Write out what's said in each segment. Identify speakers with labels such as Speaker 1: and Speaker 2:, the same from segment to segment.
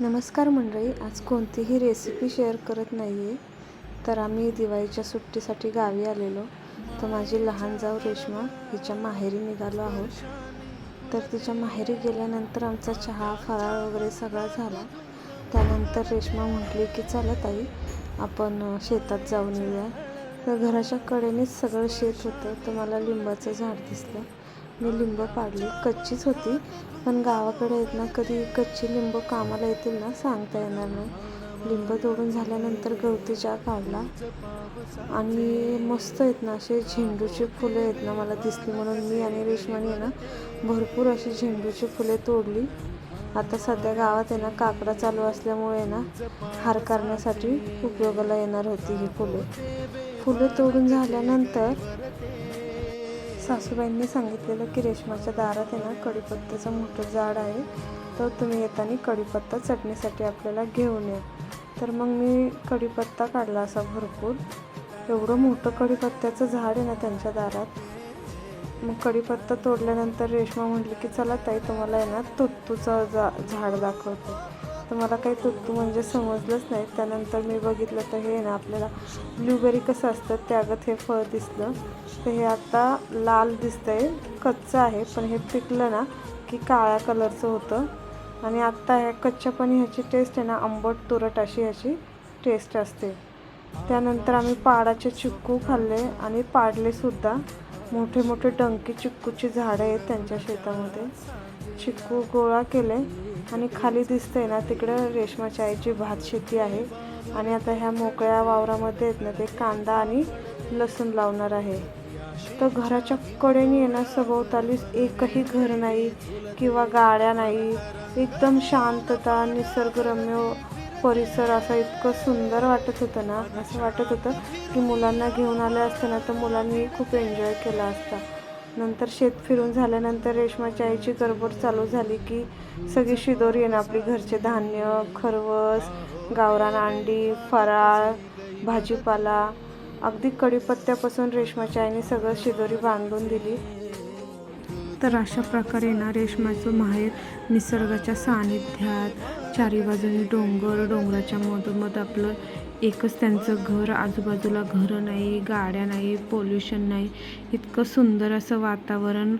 Speaker 1: नमस्कार मंडळी आज कोणतीही रेसिपी शेअर करत नाही आहे तर आम्ही दिवाळीच्या सुट्टीसाठी गावी आलेलो. तर माझी लहान जाऊ रेश्मा हिच्या माहेरी निघालो आहोत. तर तिच्या माहेरी गेल्यानंतर आमचा चहा फराळ वगैरे सगळा झाला. त्यानंतर रेश्मा म्हटली की चला ताई आपण शेतात जाऊन येऊया. तर घराच्या कडेनेच सगळं शेत होतं तर मला लिंबाचं झाड दिसलं. मी लिंब पाडली. कच्चीच होती. पण गावाकडे आहेत ना कधी कच्ची लिंब कामाला येतील ना सांगता येणार नाही. लिंब तोडून झाल्यानंतर गवती चहा काढला. आणि मस्त आहेत ना असे झेंडूची फुलं आहेत ना मला दिसली. म्हणून मी आणि रेशमाने आहे ना भरपूर अशी झेंडूची फुले तोडली. आता सध्या गावात आहे ना काकडा चालू असल्यामुळे ना हार करण्यासाठी उपयोगाला येणार होती ही फुले. फुलं तोडून झाल्यानंतर सासूबाईंनी सांगितलेलं की रेशमाच्या दारात आहे ना कढीपत्त्याचं मोठं झाड आहे. तर तुम्ही येताना कढीपत्ता चटणीसाठी आपल्याला घेऊन या. तर मग मी कढीपत्ता काढला असा भरपूर. एवढं मोठं कढीपत्त्याचं झाड आहे ना त्यांच्या दारात. मग कढीपत्ता तोडल्यानंतर रेश्मा म्हटली की चला ताई तुम्हाला आहे ना तुत्तूचं जा झाड दाखवते. तर मला काही तुत्तू म्हणजे समजलंच नाही. त्यानंतर मी बघितलं तर हे ना आपल्याला ब्लूबेरी कसं असतं त्यागत हे फळ दिसलं. तर हे आता लाल दिसतं आहे कच्चं आहे पण हे पिकलं ना की काळ्या कलरचं होतं. आणि आत्ता ह्या कच्च्यापणी ह्याची टेस्ट आहे ना आंबट तुरट अशी ह्याची टेस्ट असते. त्यानंतर आम्ही पाडाचे चिक्कू खाल्ले आणि पाडले सुद्धा मोठे मोठे डंकी चिक्कूची झाडं आहेत त्यांच्या शेतामध्ये. चिक्कू गोळा केले आणि खाली दिसतंय ना तिकडं रेशमाच्या आईची भात शेती आहे. आणि आता ह्या मोकळ्या वावरामध्ये आहेत ना ते कांदा आणि लसूण लावणार आहे. तर घराच्या कडेने आहे ना सभोवतालीच एकही घर नाही किंवा गाड्या नाही. एकदम शांतता निसर्गरम्य परिसर असा इतकं सुंदर वाटत होतं ना असं वाटत होतं की मुलांना घेऊन आले असते ना तर मुलांनी खूप एन्जॉय केला असता. नंतर शेत फिरून झाल्यानंतर रेशमाच्या आईची गडबड चालू झाली की सगळी शिदोरी आहे ना आपली घरचे धान्य खरवस गावरान अंडी फराळ भाजीपाला अगदी कढीपत्त्यापासून रेशमाच्या आईने सगळं शिदोरी बांधून दिली. तर अशा प्रकारे ना रेशमाचं माहेर निसर्गाच्या सानिध्यात चारी बाजूनी डोंगर डोंगराच्या मधोमध आपलं एकच त्यांचं घर आजूबाजूला घरं नाही गाड्या नाही पोल्युशन नाही. इतकं सुंदर असं वातावरण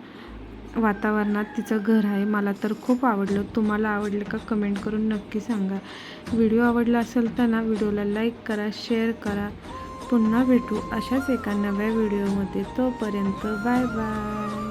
Speaker 1: वातावरणात तिचं घर आहे. मला तर खूप आवडलं. तुम्हाला आवडलं का कमेंट करून नक्की सांगा. व्हिडिओ आवडला असेल तर ना व्हिडिओला लाईक करा शेअर करा. पुन्हा भेटू अशाच एका नव्या व्हिडिओमध्ये. तोपर्यंत बाय बाय